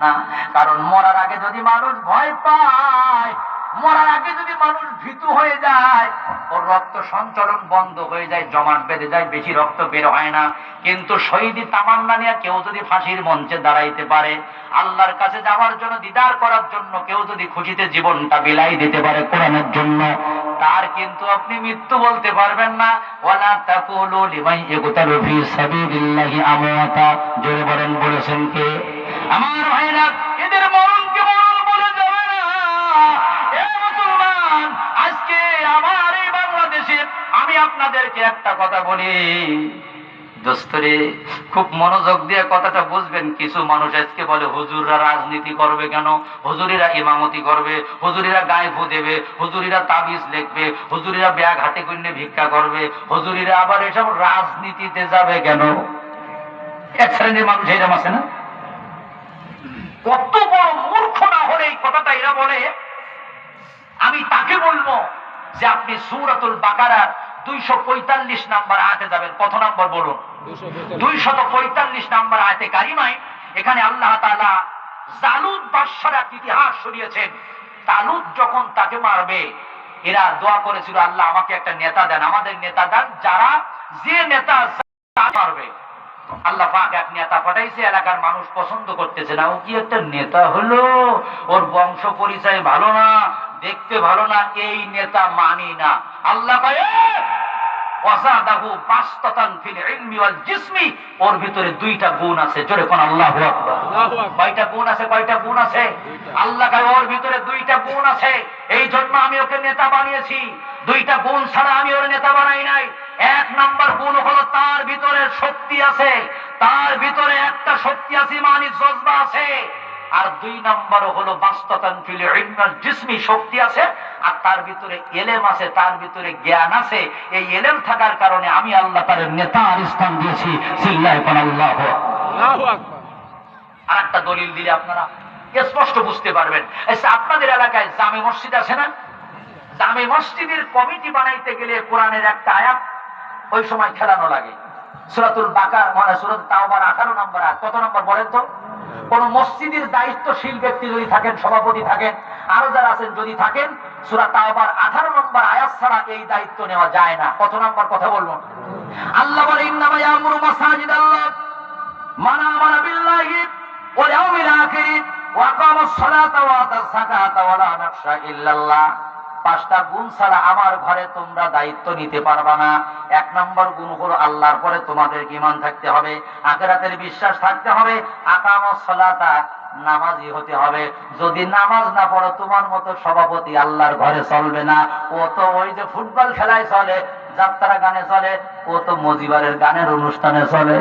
না। কারণ মরার আগে যদি মানুষ ভয় পায়, মরার আগে যদি মানুষ ভীতু হয়ে যায়, ওর রক্ত সঞ্চালন বন্ধ হয়ে যায়, জমাট বেঁধে যায়, বেশি রক্ত বের হয় না। কিন্তু শহীদি তামান্না নিয়ে কেউ যদি ফাঁসির মঞ্চে দাঁড়াইতে পারে, আল্লাহর কাছে যাওয়ার জন্য, দিদার করার জন্য কেউ যদি খুশিতে জীবনটা বিলাই দিতে পারে কোরআনের জন্য, তার কিন্তু আপনি মৃত্যু বলতে পারবেন না। ওয়ালা তাকুলু লিমান ইকতালু ফি সাবিলিল্লাহি আমওয়াতা। জোরে বলেন, বলেছেন কে? আমার ভাইরা, এদের মরণকে মরণ বলে যাবে না। মুসলমান, আজকে আমার এই বাংলাদেশে আমি আপনাদেরকে একটা কথা বলি। দোস্তরে, খুব মনোযোগ দিয়ে কথাটা বুঝবেন। কিছু মানুষ আজকে বলে, হুজুররা রাজনীতি করবে কেন? হুজুরিরা ইমামতি করবে, হুজুরিরা গায়ে ফু দেবে, হুজুরিরা তাবিজ লিখবে, হুজুরিরা ব্যাগ হাতে কন্যে ভিক্ষা করবে, হুজুরিরা আবার এসব রাজনীতিতে যাবে কেন? এক শ্রেণির মানুষ এরকম আছে না? কত বড় মূর্খ না হলে এই কথাটা এরা বলে? আমি তাকে বলব যে আপনি সুরাতুল বাকারার দুইশো পঁয়তাল্লিশ নাম্বার আয়াতে যাবেন। কত নাম্বার বলুন? দুইশত পঁয়তাল্লিশ নাম্বার আয়তে কারিমায় এখানে আল্লাহ তাআলা জালুদ বাদশার এক ইতিহাস শুনিয়েছেন। তালুদ যখন তাকে মারবে এরা দোয়া করেছিল আল্লাহ আমাকে একটা নেতা দেন আমাদের নেতা দেন। যারা যে নেতা আল্লাহ পাক এক নেতা পাঠাইছে এলাকার মানুষ পছন্দ করতেছে না। ও কি একটা নেতা হলো? ওর বংশ পরিচয় ভালো না দেখতে ভালো না এই নেতা মানি না। আল্লাহ "এ, ওয়াজাদাহু বাসতাতান ফিল ইলমি ওয়াল জিসমি ওর ভিতরে দুইটা গুণ আছে। জোরে কোন আল্লাহু আকবার। কয়টা গুণ আছে কয়টা গুণ আছে? আল্লাহ কয় ওর ভিতরে দুইটা গুণ আছে। এই জন্য আমি ওকে নেতা বানিয়েছি। দুইটা গুণ ছাড়া আমি ওর নেতা বানাই নাই। এক নাম্বার গুণ হলো তার ভিতরে শক্তি আছে। তার ভিতরে একটা শক্তি আছে ইমানি জজবা আছে। আর দুই নম্বর হলো বাস্ততান ফিল জিসমি শক্তি আছে। আর তার ভিতরে এলেম আছে তার ভিতরে জ্ঞান আছে। এই এলেম থাকার কারণে আমি আল্লাহ তার নেতা আর স্থান দিয়েছি। সিল্লাহ আল্লাহ আর একটা দলিল দিলে আপনারা স্পষ্ট বুঝতে পারবেন। আচ্ছা, আপনাদের এলাকায় জামে মসজিদ আছে না? জামে মসজিদের কমিটি বানাইতে গেলে কোরআনের একটা আয়াত ওই সময় খেলানো লাগে। সুরাতুল বাকার মানে সুরাত তাওবার আঠারো নম্বর আয়াত। কত নম্বর বলেন তো? কোন মসজিদের দায়িত্বশীল ব্যক্তি যদি থাকেন সভাপতি থাকেন আরও যারা আছেন যদি থাকেন সুরা তাওবার 18 নম্বর আয়াত ছাড়া এই দায়িত্ব নেওয়া যায় না। কত নম্বর কথা বলব? আল্লাহ বলে, ইন্নামা ইয়ামুরু মাসাজিদ আল্লাহ মানা মানা বিল্লাহি ওয়া ইয়াউমিল আখির, ওয়া আকামাস সালাতা ওয়া আতাস যাকাতা ওয়া লা নাখশা ইল্লাল্লাহ। পাঁচটা গুণ ছাড়া আমার ঘরে তোমরা দায়িত্ব নিতে পারবা না। এক নম্বর গুণ হলো আল্লাহর পরে তোমাদের ইমান থাকতে হবে, আখেরাতের বিশ্বাস থাকতে হবে, আকাম সলাতা নামাজি হতে হবে। যদি নামাজ না পড়ো, তোমার মতো সভাপতি আল্লাহর ঘরে চলবে না। ও তো ওই যে ফুটবল খেলায় চলে যাত্রা গানে চলে, ও তো মজিবারের গানের অনুষ্ঠানে চলে।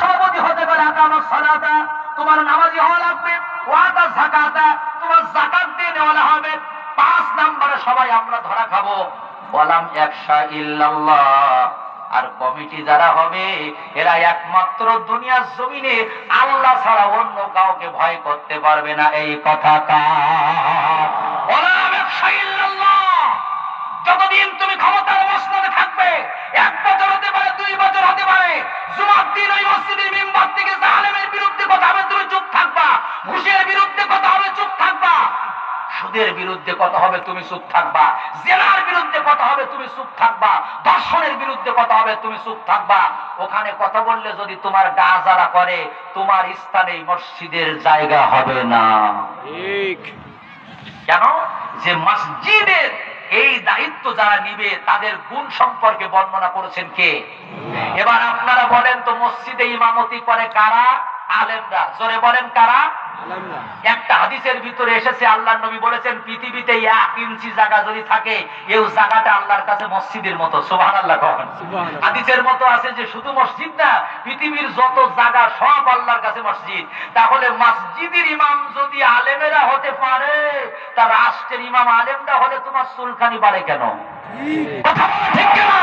সভাপতি হতে পারে আকামাস সালাতা, তোমার নামাজি হওয়া লাগবে ওয়াতা যাকাতা। যাকাত দিয়ে নেওয়া হবে। পাঁচ নম্বরে সবাই আমরা ধরা খাব। ওয়ালাম একশা ইল্লাল্লাহ। আর কমিটি যারা হবে, এরা একমাত্র দুনিয়ার জমিনে আল্লাহ ছাড়া অন্য কাউকে ভয় করতে পারবে না। এই কথা যতদিন তুমি ক্ষমতার মসনদে থাকবে, এক বছর হতে পারে, দুই বছর হতে পারে, জুমার দিন ওই মসজিদের মেম্বার থেকে জালেমের বিরুদ্ধে কথা হবে তুমি চুপ থাকবা। ঘুষের বিরুদ্ধে কথা সুদের বিরুদ্ধে কথা হবে তুমি চুপ থাকবা। জেনার বিরুদ্ধে কথা হবে তুমি চুপ থাকবা। ধর্ষণের বিরুদ্ধে কথা হবে তুমি চুপ থাকবা। ওখানে কথা বললে যদি তোমার গা জ্বালা করে তোমার স্থানে মসজিদের জায়গা হবে না। ঠিক। কেন? যে মসজিদের এই দায়িত্ব যারা নিবে তাদের গুণ সম্পর্কে বর্ণনা করেছেন কে? এবার আপনারা বলেন তো মসজিদে ইমামতি করে কারা? আলেমরা। জোরে বলেন কারা? একটা হাদিসের ভিতরে এসেছে আল্লাহ নবী বলেছেন পৃথিবীতে এক ইঞ্চি জায়গা যদি থাকে এই জায়গাটা আল্লাহর কাছে মসজিদের মতো সোহান আল্লাহ কখন হাদিসের মতো আছে যে শুধু মসজিদ না পৃথিবীর যত জায়গা সব আল্লাহর কাছে মসজিদ। তাহলে মসজিদের ইমাম যদি আলেমেরা হতে পারে তা রাষ্ট্রের ইমাম আলেমরা হলে তোমার চুলখানি বাড়ে কেন? কথা ঠিক কিনা?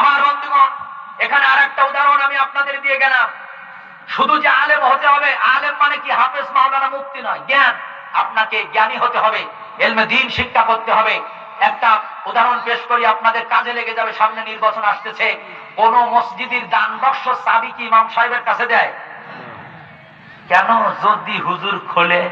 আমার বন্ধুগণ এখানে আরেকটা উদাহরণ আমি আপনাদের দিয়ে গেলাম। শুধু যে আলেম হতে হবে, আলেম মানে কি? হাফেজ মাওলানা মুক্তি নয়, জ্ঞান। আপনাকে জ্ঞানী হতে হবে, এলমে দিন শিক্ষা করতে হবে। একটা উদাহরণ পেশ করি, আপনাদের কাজে লেগে যাবে, সামনে নির্বাচন আসতেছে। কোন মসজিদের দান বক্স চাবি ইমাম সাহেবের কাছে দেয়? কেন? যদি হুজুর খোলে